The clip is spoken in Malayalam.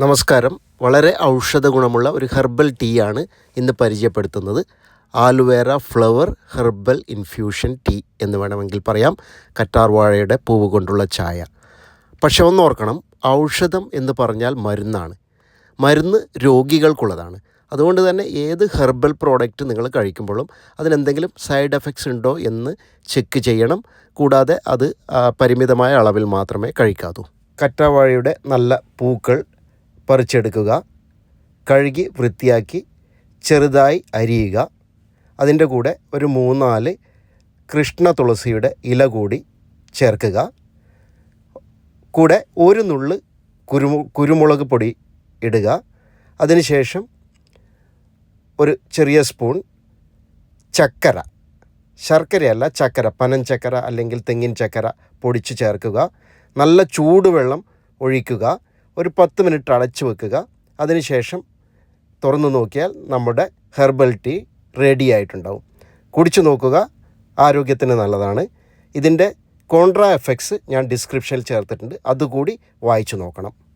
നമസ്കാരം. വളരെ ഔഷധ ഗുണമുള്ള ഒരു ഹെർബൽ ടീ ആണ് ഇന്ന് പരിചയപ്പെടുത്തുന്നത്. Aloe vera flower herbal infusion tea എന്ന് വേണമെങ്കിൽ പറയാം. കറ്റാർവാഴയുടെ പൂവ് കൊണ്ടുള്ള ചായ. പക്ഷെ ഓർക്കണം ഔഷധം എന്ന് പറഞ്ഞാൽ മരുന്നാണ്. മരുന്ന് രോഗികൾക്കുള്ളതാണ്. അതുകൊണ്ട് തന്നെ ഏത് ഹെർബൽ പ്രോഡക്റ്റ് നിങ്ങൾ കഴിക്കുമ്പോഴും അതിനെന്തെങ്കിലും സൈഡ് എഫക്ട്സ് ഉണ്ടോ എന്ന് ചെക്ക് ചെയ്യണം. കൂടാതെ അത് പരിമിതമായ അളവിൽ മാത്രമേ കഴിക്കാവൂ. കറ്റാവാഴയുടെ നല്ല പൂക്കൾ പറിച്ചെടുക്കുക കഴുകി വൃത്തിയാക്കി ചെറുതായി അരിയുക. അതിന്റെ കൂടെ ഒരു മൂന്നാൽ കൃഷ്ണ തുളസിയുടെ ഇല കൂടി ചേർക്കുക. കൂടെ ഒരു നുള്ള് കുരുമു കുരുമുളക് പൊടി ഇടുക. അതിനുശേഷം ഒരു ചെറിയ സ്പൂൺ ചക്കര ശർക്കരയല്ല ചക്കര പനൻ ചക്കര അല്ലെങ്കിൽ തെങ്ങിൻ ചക്കര പൊടിച്ച് ചേർക്കുക. നല്ല ചൂടുവെള്ളം ഒഴിക്കുക. ഒരു പത്ത് മിനിറ്റ് അടച്ചു വെക്കുക. അതിനുശേഷം തുറന്നു നോക്കിയാൽ നമ്മുടെ ഹെർബൽ ടീ റെഡി ആയിട്ടുണ്ടാവും. കുടിച്ചു നോക്കുക. ആരോഗ്യത്തിന് നല്ലതാണ്. ഇതിന്റെ കോൺട്രാ എഫക്ട്സ് ഞാൻ ഡിസ്ക്രിപ്ഷനിൽ ചേർത്തിട്ടുണ്ട്. അതുകൂടി വായിച്ചു നോക്കണം.